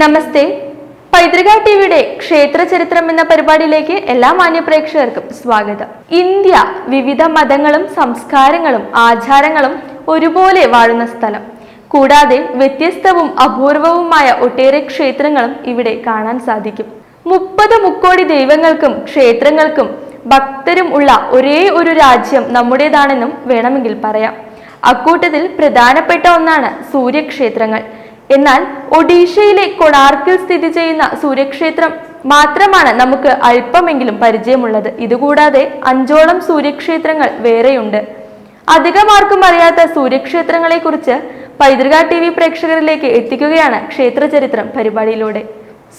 നമസ്തേ. പൈതൃക ടിവിയുടെ ക്ഷേത്ര ചരിത്രം എന്ന പരിപാടിയിലേക്ക് എല്ലാ മാന്യപ്രേക്ഷകർക്കും സ്വാഗതം. ഇന്ത്യ വിവിധ മതങ്ങളും സംസ്കാരങ്ങളും ആചാരങ്ങളും ഒരുപോലെ വാഴുന്ന സ്ഥലം. കൂടാതെ വ്യത്യസ്തവും അപൂർവവുമായ ഒട്ടേറെ ക്ഷേത്രങ്ങളും ഇവിടെ കാണാൻ സാധിക്കും. മുപ്പത് മുക്കോടി ദൈവങ്ങൾക്കും ക്ഷേത്രങ്ങൾക്കും ഭക്തരും ഉള്ള ഒരേ ഒരു രാജ്യം നമ്മുടേതാണെന്നും വേണമെങ്കിൽ പറയാം. അക്കൂട്ടത്തിൽ പ്രധാനപ്പെട്ട ഒന്നാണ് സൂര്യക്ഷേത്രങ്ങൾ. എന്നാൽ ഒഡീഷയിലെ കൊണാർക്കിൽ സ്ഥിതി ചെയ്യുന്ന സൂര്യക്ഷേത്രം മാത്രമാണ് നമുക്ക് അല്പമെങ്കിലും പരിചയമുള്ളത്. ഇതുകൂടാതെ അഞ്ചോളം സൂര്യക്ഷേത്രങ്ങൾ വേറെയുണ്ട്. അധികമാർക്കും അറിയാത്ത സൂര്യക്ഷേത്രങ്ങളെക്കുറിച്ച് പൈതൃക ടി വി പ്രേക്ഷകരിലേക്ക് എത്തിക്കുകയാണ് ക്ഷേത്രചരിത്രം പരിപാടിയിലൂടെ.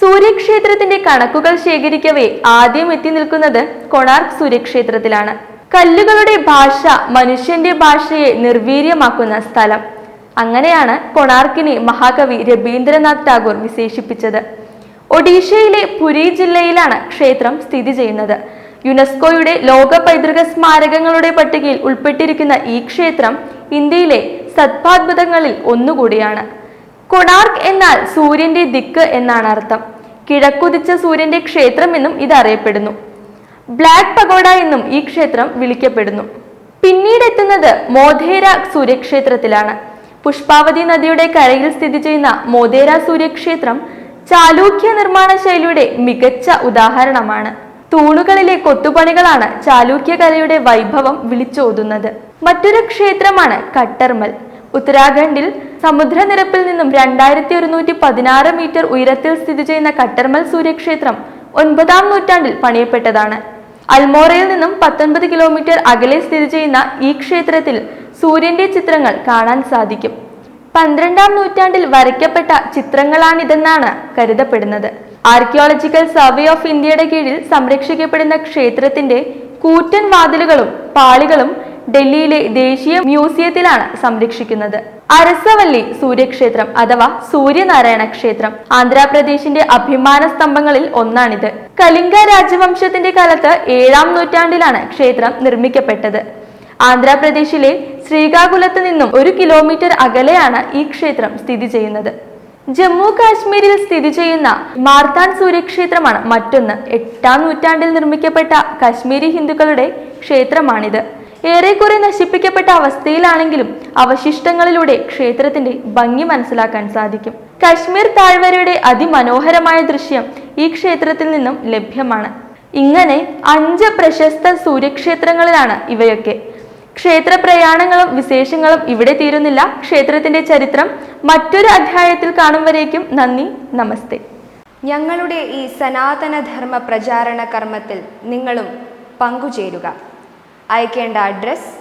സൂര്യക്ഷേത്രത്തിന്റെ കണക്കുകൾ ശേഖരിക്കവേ ആദ്യം എത്തി നിൽക്കുന്നത് കൊണാർക്ക് സൂര്യക്ഷേത്രത്തിലാണ്. കല്ലുകളുടെ ഭാഷ മനുഷ്യന്റെ ഭാഷയെ നിർവീര്യമാക്കുന്ന സ്ഥലം. അങ്ങനെയാണ് കൊണാർക്കിനെ മഹാകവി രവീന്ദ്രനാഥ് ടാഗോർ വിശേഷിപ്പിച്ചത്. ഒഡീഷയിലെ പുരി ജില്ലയിലാണ് ക്ഷേത്രം സ്ഥിതി ചെയ്യുന്നത്. യുനെസ്കോയുടെ ലോക പൈതൃക സ്മാരകങ്ങളുടെ പട്ടികയിൽ ഉൾപ്പെട്ടിരിക്കുന്ന ഈ ക്ഷേത്രം ഇന്ത്യയിലെ സത്പാത്ഭുതങ്ങളിൽ ഒന്നുകൂടിയാണ്. കൊണാർക്ക് എന്നാൽ സൂര്യന്റെ ദിക്ക് എന്നാണ് അർത്ഥം. കിഴക്കുതിച്ച സൂര്യന്റെ ക്ഷേത്രം എന്നും ഇത് അറിയപ്പെടുന്നു. ബ്ലാക്ക് പഗോഡ എന്നും ഈ ക്ഷേത്രം വിളിക്കപ്പെടുന്നു. പിന്നീട് എത്തുന്നത് മോധേര സൂര്യക്ഷേത്രത്തിലാണ്. പുഷ്പാവതി നദിയുടെ കരയിൽ സ്ഥിതി ചെയ്യുന്ന മോതേര സൂര്യക്ഷേത്രം ചാലൂക്യ നിർമ്മാണ ശൈലിയുടെ മികച്ച ഉദാഹരണമാണ്. തൂണുകളിലെ കൊത്തുപണികളാണ് ചാലൂക്യ കലയുടെ വൈഭവം വിളിച്ചോതുന്നത്. മറ്റൊരു ക്ഷേത്രമാണ് കട്ടർമൽ. ഉത്തരാഖണ്ഡിൽ സമുദ്രനിരപ്പിൽ നിന്നും രണ്ടായിരത്തി ഒരുന്നൂറ്റി പതിനാറ് മീറ്റർ ഉയരത്തിൽ സ്ഥിതി ചെയ്യുന്ന കട്ടർമൽ സൂര്യക്ഷേത്രം ഒൻപതാം നൂറ്റാണ്ടിൽ പണിയപ്പെട്ടതാണ്. അൽമോറയിൽ നിന്നും പത്തൊൻപത് കിലോമീറ്റർ അകലെ സ്ഥിതി ചെയ്യുന്ന ഈ ക്ഷേത്രത്തിൽ സൂര്യന്റെ ചിത്രങ്ങൾ കാണാൻ സാധിക്കും. പന്ത്രണ്ടാം നൂറ്റാണ്ടിൽ വരയ്ക്കപ്പെട്ട ചിത്രങ്ങളാണിതെന്നാണ് കരുതപ്പെടുന്നത്. ആർക്കിയോളജിക്കൽ സർവേ ഓഫ് ഇന്ത്യയുടെ കീഴിൽ സംരക്ഷിക്കപ്പെടുന്ന ക്ഷേത്രത്തിന്റെ കൂറ്റൻ വാതിലുകളും പാളികളും ഡൽഹിയിലെ ദേശീയ മ്യൂസിയത്തിലാണ് സംരക്ഷിക്കുന്നത്. അരസവല്ലി സൂര്യക്ഷേത്രം അഥവാ സൂര്യനാരായണ ക്ഷേത്രം ആന്ധ്രാപ്രദേശിന്റെ അഭിമാന സ്തംഭങ്ങളിൽ ഒന്നാണിത്. കലിംഗ രാജവംശത്തിന്റെ കാലത്ത് ഏഴാം നൂറ്റാണ്ടിലാണ് ക്ഷേത്രം നിർമ്മിക്കപ്പെട്ടത്. ആന്ധ്രാപ്രദേശിലെ ശ്രീകാകുളത്ത് നിന്നും ഒരു കിലോമീറ്റർ അകലെയാണ് ഈ ക്ഷേത്രം സ്ഥിതി ചെയ്യുന്നത്. ജമ്മു കാശ്മീരിൽ സ്ഥിതി ചെയ്യുന്ന മാർത്താൻ സൂര്യക്ഷേത്രമാണ് മറ്റൊന്ന്. എട്ടാം നൂറ്റാണ്ടിൽ നിർമ്മിക്കപ്പെട്ട കാശ്മീരി ഹിന്ദുക്കളുടെ ക്ഷേത്രമാണിത്. ഏറെക്കുറെ നശിപ്പിക്കപ്പെട്ട അവസ്ഥയിലാണെങ്കിലും അവശിഷ്ടങ്ങളിലൂടെ ക്ഷേത്രത്തിന്റെ ഭംഗി മനസ്സിലാക്കാൻ സാധിക്കും. കശ്മീർ താഴ്വരയുടെ അതിമനോഹരമായ ദൃശ്യം ഈ ക്ഷേത്രത്തിൽ നിന്നും ലഭ്യമാണ്. ഇങ്ങനെ അഞ്ച് പ്രശസ്ത സൂര്യക്ഷേത്രങ്ങളിലാണ് ഇവയൊക്കെ. ക്ഷേത്ര പ്രയാണങ്ങളും വിശേഷങ്ങളും ഇവിടെ തീരുന്നില്ല. ക്ഷേത്രത്തിന്റെ ചരിത്രം മറ്റൊരു അധ്യായത്തിൽ കാണും വരേക്കും നന്ദി നമസ്തേ. ഞങ്ങളുടെ ഈ സനാതനധർമ്മ പ്രചാരണ കർമ്മത്തിൽ നിങ്ങളും പങ്കുചേരുക. അയക്കേണ്ട address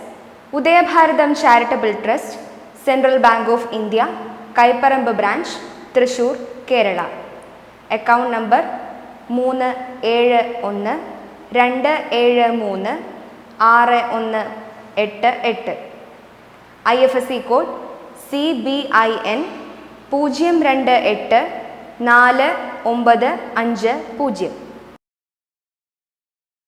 Udayabharatham charitable trust central bank of India Kaiparambu branch Thrissur Kerala. Account number മൂന്ന് ഏഴ് ഒന്ന് രണ്ട് ഏഴ് മൂന്ന് ആറ് ഒന്ന് എട്ട് എട്ട്. I F S C code C B I N പൂജ്യം രണ്ട് എട്ട് നാല് ഒമ്പത് അഞ്ച് പൂജ്യം.